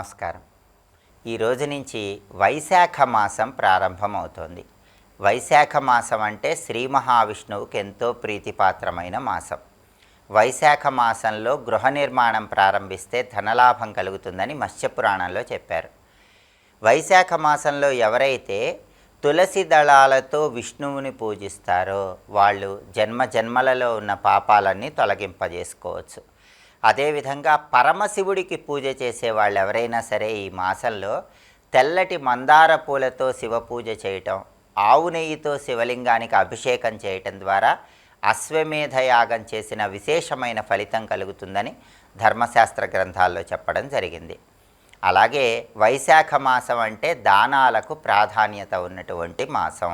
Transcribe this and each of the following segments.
నమస్కారం. ఈ రోజు నుంచి వైశాఖ మాసం ప్రారంభమవుతోంది. వైశాఖ మాసం అంటే శ్రీ మహావిష్ణువుకి ఎంతో ప్రీతిపాత్రమైన మాసం. వైశాఖ మాసంలో గృహ నిర్మాణం ప్రారంభిస్తే ధనలాభం కలుగుతుందని మత్స్యపురాణంలో చెప్పారు. వైశాఖ మాసంలో ఎవరైతే తులసి దళాలతో విష్ణువుని పూజిస్తారో వాళ్ళు జన్మ జన్మలలో ఉన్న పాపాలన్నీ తొలగింపజేసుకోవచ్చు. అదేవిధంగా పరమశివుడికి పూజ చేసేవాళ్ళు ఎవరైనా సరే ఈ మాసంలో తెల్లటి మందార పూలతో శివ పూజ చేయటం ఆవు నెయ్యితో శివలింగానికి అభిషేకం చేయటం ద్వారా అశ్వమేధ యాగం చేసిన విశేషమైన ఫలితం కలుగుతుందని ధర్మశాస్త్ర గ్రంథాల్లో చెప్పడం జరిగింది. అలాగే వైశాఖ మాసం అంటే దానాలకు ప్రాధాన్యత ఉన్నటువంటి మాసం.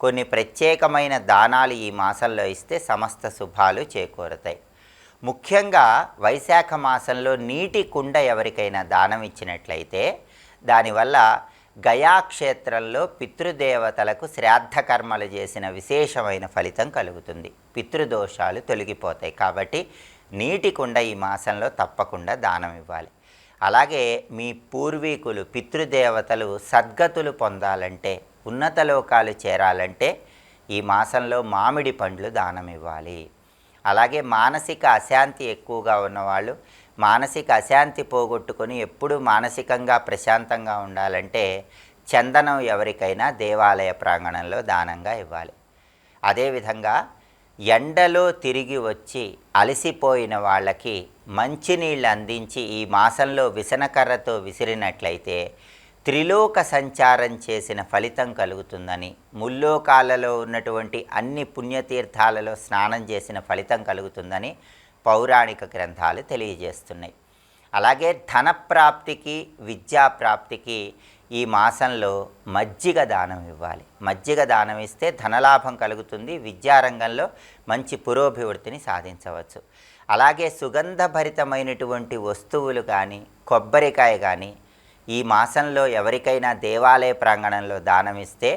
కొన్ని ప్రత్యేకమైన దానాలు ఈ మాసంలో ఇస్తే సమస్త శుభాలు చేకూరుతాయి. ముఖ్యంగా వైశాఖ మాసంలో నీటి కుండ ఎవరికైనా దానం ఇచ్చినట్లయితే దానివల్ల గయాక్షేత్రంలో పితృదేవతలకు శ్రాద్ధ కర్మలు చేసిన విశేషమైన ఫలితం కలుగుతుంది. పితృదోషాలు తొలగిపోతాయి కాబట్టి నీటి కుండ ఈ మాసంలో తప్పకుండా దానం ఇవ్వాలి. అలాగే మీ పూర్వీకులు పితృదేవతలు సద్గతులు పొందాలంటే ఉన్నత లోకాలు చేరాలంటే ఈ మాసంలో మామిడి పండ్లు దానం ఇవ్వాలి. అలాగే మానసిక అశాంతి ఎక్కువగా ఉన్నవాళ్ళు మానసిక అశాంతి పోగొట్టుకొని ఎప్పుడూ మానసికంగా ప్రశాంతంగా ఉండాలంటే చందనం ఎవరికైనా దేవాలయ ప్రాంగణంలో దానంగా ఇవ్వాలి. అదేవిధంగా ఎండలో తిరిగి వచ్చి అలసిపోయిన వాళ్ళకి మంచినీళ్ళు అందించి ఈ మాసంలో విసనకర్రతో విసిరినట్లయితే త్రిలోక సంచారం చేసిన ఫలితం కలుగుతుందని ముల్లోకాలలో ఉన్నటువంటి అన్ని పుణ్యతీర్థాలలో స్నానం చేసిన ఫలితం కలుగుతుందని పౌరాణిక గ్రంథాలు తెలియజేస్తున్నాయి. అలాగే ధనప్రాప్తికి విద్యాప్రాప్తికి ఈ మాసంలో మజ్జిగ దానం ఇవ్వాలి. మజ్జిగ దానం ఇస్తే ధనలాభం కలుగుతుంది విద్యారంగంలో మంచి పురోభివృద్ధిని సాధించవచ్చు. అలాగే సుగంధభరితమైనటువంటి వస్తువులు కానీ కొబ్బరికాయ కానీ ఈ మాసంలో ఎవరికైనా దేవాలయ ప్రాంగణంలో దానమిస్తే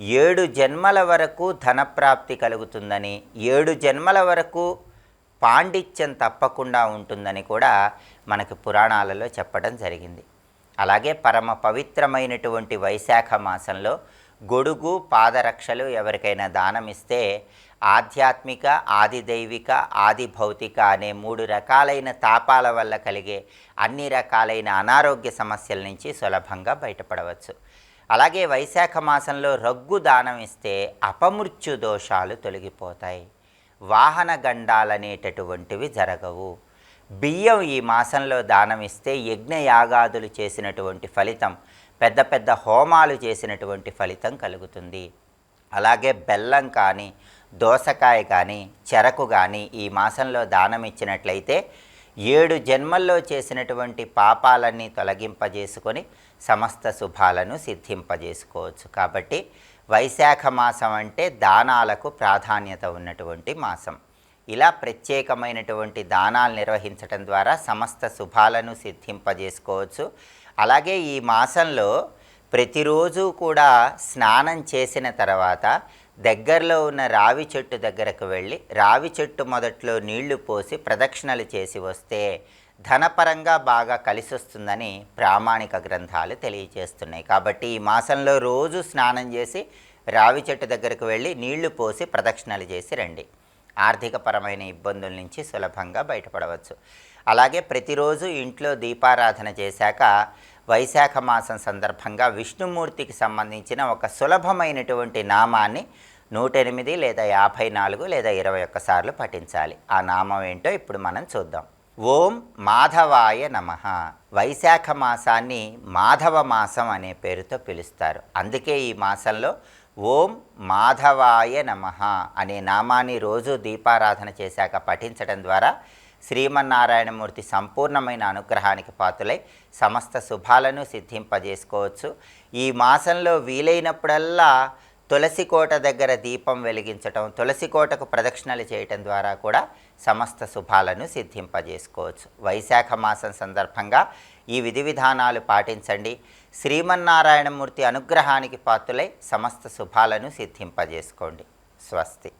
ఏడు జన్మల వరకు ధనప్రాప్తి కలుగుతుందని ఏడు జన్మల వరకు పాండిత్యం తప్పకుండా ఉంటుందని కూడా మనకు పురాణాలలో చెప్పడం జరిగింది. అలాగే పరమ పవిత్రమైనటువంటి వైశాఖ మాసంలో గొడుగు పాదరక్షలు ఎవరికైనా దానం ఇస్తే ఆధ్యాత్మిక ఆది దైవిక ఆది భౌతిక అనే మూడు రకాలైన తాపాల వల్ల కలిగే అన్ని రకాలైన అనారోగ్య సమస్యల నుంచి సులభంగా బయటపడవచ్చు. అలాగే వైశాఖ మాసంలో రగ్గు దానం ఇస్తే అపమృత్యు దోషాలు తొలగిపోతాయి. వాహన గండాలనేటటువంటివి జరగవు. బియ్యం ఈ మాసంలో దానం ఇస్తే యజ్ఞయాగాదులు చేసినటువంటి ఫలితం పెద్ద పెద్ద హోమాలు చేసినటువంటి ఫలితం కలుగుతుంది. అలాగే బెల్లం కానీ దోసకాయ కానీ చెరకు కానీ ఈ మాసంలో దానం ఇచ్చినట్లయితే ఏడు జన్మల్లో చేసినటువంటి పాపాలన్నీ తొలగింపజేసుకొని సమస్త శుభాలను సిద్ధింపజేసుకోవచ్చు. కాబట్టి వైశాఖ మాసం అంటే దానాలకు ప్రాధాన్యత ఉన్నటువంటి మాసం. ఇలా ప్రత్యేకమైనటువంటి దానాలు నిర్వహించటం ద్వారా సమస్త శుభాలను సిద్ధింపజేసుకోవచ్చు. అలాగే ఈ మాసంలో ప్రతిరోజు కూడా స్నానం చేసిన తర్వాత దగ్గరలో ఉన్న రావి చెట్టు దగ్గరకు వెళ్ళి రావి చెట్టు మొదట్లో నీళ్ళు పోసి ప్రదక్షిణలు చేసి వస్తే ధనపరంగా బాగా కలిసి వస్తుందని ప్రామాణిక గ్రంథాలు తెలియజేస్తున్నాయి. కాబట్టి ఈ మాసంలో రోజు స్నానం చేసి రావి చెట్టు దగ్గరకు వెళ్ళి నీళ్ళు పోసి ప్రదక్షిణలు చేసి రండి. ఆర్థికపరమైన ఇబ్బందుల నుంచి సులభంగా బయటపడవచ్చు. అలాగే ప్రతిరోజు ఇంట్లో దీపారాధన చేశాక వైశాఖ మాసం సందర్భంగా విష్ణుమూర్తికి సంబంధించిన ఒక సులభమైనటువంటి నామాన్ని నూట ఎనిమిది లేదా యాభై నాలుగు లేదా ఇరవై ఒక్కసార్లు పఠించాలి. ఆ నామం ఏంటో ఇప్పుడు మనం చూద్దాం. ఓం మాధవాయ నమ. వైశాఖ మాసాన్ని మాధవ మాసం అనే పేరుతో పిలుస్తారు. అందుకే ఈ మాసంలో ఓం మాధవాయ నమ అనే నామాన్ని రోజు దీపారాధన చేశాక పఠించడం ద్వారా శ్రీమన్నారాయణమూర్తి సంపూర్ణమైన అనుగ్రహానికి పాతులై సమస్త శుభాలను సిద్ధింపజేసుకోవచ్చు. ఈ మాసంలో వీలైనప్పుడల్లా తులసి కోట దగ్గర దీపం వెలిగించటం తులసి కోటకు ప్రదక్షిణలు చేయటం ద్వారా కూడా సమస్త శుభాలను సిద్ధింపజేసుకోవచ్చు. వైశాఖ మాసం సందర్భంగా ఈ విధి విధానాలు పాటించండి. శ్రీమన్నారాయణమూర్తి అనుగ్రహానికి పాత్రులై సమస్త శుభాలను సిద్ధింపజేసుకోండి. స్వస్తి.